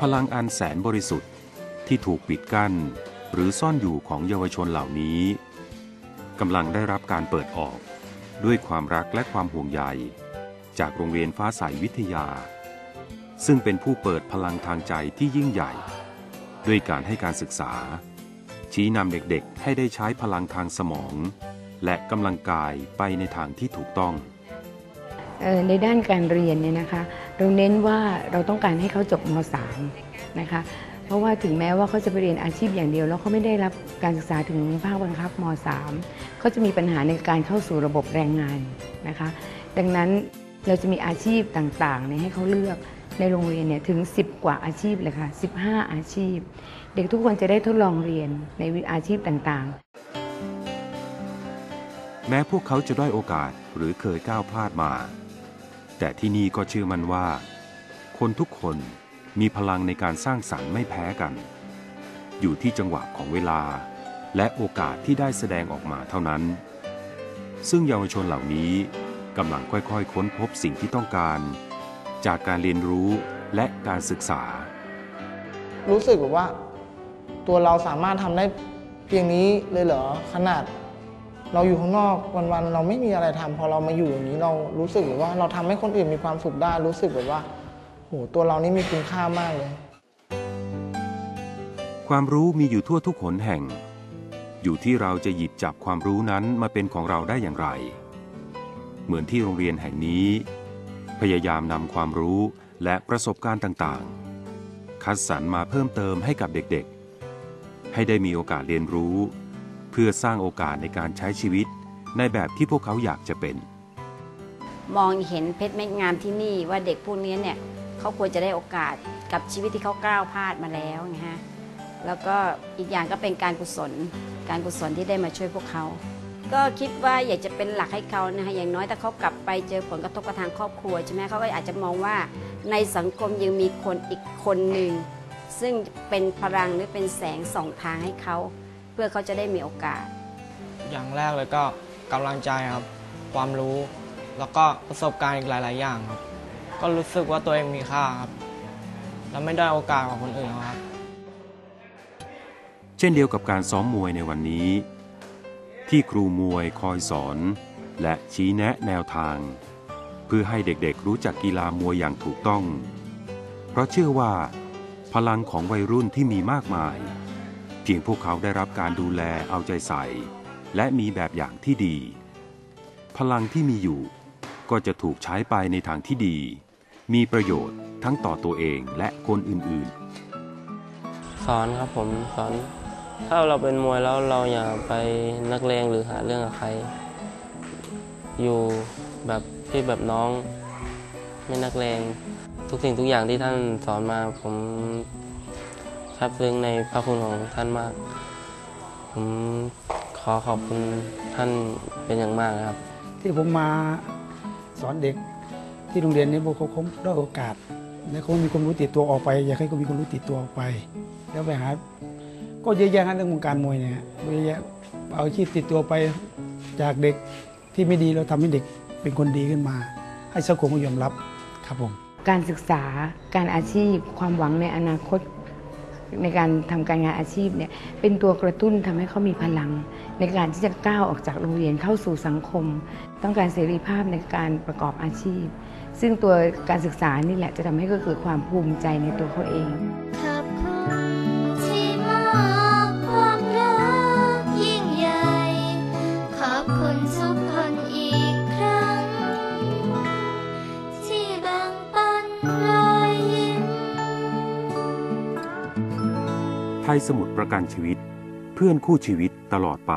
พลังอันแสนบริสุทธิ์ที่ถูกปิดกั้น หรือซ่อนอยู่ของเยาวชนเหล่านี้กำลังได้รับการเปิดออก ด้วยความรักและความห่วงใย จากโรงเรียนฟ้าใสวิทยา ซึ่งเป็นผู้เปิดพลังทางใจที่ยิ่งใหญ่ ด้วยการให้การศึกษา ชี้นำเด็กๆ ให้ได้ใช้พลังทางสมอง และกำลังกายไปในทางที่ถูกต้องในด้านการเรียนเนี่ยนะคะ เราเน้นว่าเราต้องการให้เขาจบม .3 นะคะเพราะว่าถึงแม้ว่าเขาจะไปเรียนอาชีพอย่างเดียว แล้วเขาไม่ได้รับการศึกษาถึงภาคบังคับม .3 เขาจะมีปัญหาในการเข้าสู่ระบบแรงงานนะคะ ดังนั้นเราจะมีอาชีพต่างๆเนี่ยให้เขาเลือกในโรงเรียนเนี่ยถึง 10 กว่าอาชีพเลยค่ะ 15 อาชีพ เด็กทุกคนจะได้ทดลองเรียนในอาชีพต่างๆ แม้พวกเขาจะด้อยโอกาสหรือเคยก้าวพลาดมา แต่ที่นี่ก็เชื่อมันว่า คนทุกคนมีพลังในการสร้างสรรค์ไม่แพ้กัน อยู่ที่จังหวะของเวลา และโอกาสที่ได้แสดงออกมาเท่านั้น ซึ่งเยาวชนเหล่านี้กำลังค่อยๆ ค้นพบสิ่งที่ต้องการ จากการเรียนรู้และการศึกษา รู้สึกแบบว่า ตัวเราสามารถทำได้เพียงนี้เลยเหรอขนาด เราอยู่ข้างนอกวันๆเราไม่มีอะไรทำพอเรามาอยู่อย่างนี้เรารู้สึกว่าเราทำให้คนอื่นมีความสุขได้รู้สึกแบบว่าโหตัวเรานี่มีคุณค่ามากเลย ความรู้มีอยู่ทั่วทุกหนแห่ง อยู่ที่เราจะหยิบจับความรู้นั้นมาเป็นของเราได้อย่างไร เหมือนที่โรงเรียนแห่งนี้ พยายามนำความรู้และประสบการณ์ต่างๆ คัดสรรมาเพิ่มเติมให้กับเด็กๆ ให้ได้มีโอกาสเรียนรู้ พื่อสร้างโอกาสในการใช้ชีวิต ในแบบที่พวกเขาอยากจะเป็น มองเห็นเพชรเม็ดงามที่นี่ว่าเด็กพวกนี้เนี่ยเขาควรจะได้โอกาสกับชีวิตที่เขาก้าวพลาดมาแล้วนะฮะแล้วก็อีกอย่างก็เป็นการกุศล การกุศลที่ได้มาช่วยพวกเขา ก็คิดว่าอยากจะเป็นหลักให้เขานะคะอย่างน้อยถ้าเขากลับไปเจอผลกระทบกับทางครอบครัวใช่ไหมเขาก็อาจจะมองว่าในสังคมยังมีคนอีกคนหนึ่งซึ่งเป็นพลังหรือเป็นแสงส่องทางให้เขา พื่อเขาจะได้มีโอกาส อย่างแรกเลยก็กำลังใจครับ ความรู้ แล้วก็ประสบการณ์อีกหลาย ๆ อย่างครับ ก็รู้สึกว่าตัวเองมีค่าครับและไม่ได้โอกาสกว่าคนอื่นครับ เช่นเดียวกับการซ้อมมวยในวันนี้ ที่ครูมวยคอยสอน และชี้แนะแนวทาง เพื่อให้เด็กๆรู้จักกีฬามวยอย่างถูกต้อง เพราะเชื่อว่า พลังของวัยรุ่นที่มีมากมาย เพียงพวกเขาได้รับการดูแลเอาใจใส่ และมีแบบอย่างที่ดี พลังที่มีอยู่ก็จะถูกใช้ไปในทางที่ดี มีประโยชน์ทั้งต่อตัวเองและคนอื่นๆ สอนครับผมสอน ถ้าเราเป็นมวยแล้วเราอย่าไปนักเลงหรือหาเรื่องกับใคร อยู่แบบที่แบบน้อง ไม่นักเลงทุกสิ่งทุกอย่างที่ท่านสอนมาผม ซาบซึ้งในพระคุณของท่านมาก ผมขอขอบคุณท่านเป็นอย่างมากนะครับ ที่ผมมาสอนเด็กที่โรงเรียนนี้พวกเขาคงได้โอกาส และเขามีความรู้ติดตัวออกไป อยากให้เขามีความรู้ติดตัวออกไป แล้วไปหาก็เยอะแยะนะเรื่องวงการมวยเนี่ยเยอะแยะเอาอาชีพติดตัวไปจากเด็กที่ไม่ดีเราทำให้เด็กเป็นคนดีขึ้นมา ให้สังคมยอมรับครับผมการศึกษาการอาชีพ ความหวังในอนาคต ในการทำการงานอาชีพเนี่ยเป็นตัวกระตุ้นทำให้เขามีพลัง ในการที่จะก้าวออกจากโรงเรียนเข้าสู่สังคม ต้องการเสรีภาพในการประกอบอาชีพ ซึ่งตัวการศึกษานี่แหละจะทำให้เขาเกิดความภูมิใจในตัวเขาเอง ยสมุดประกันชีวิต เพื่อนคู่ชีวิตตลอดไป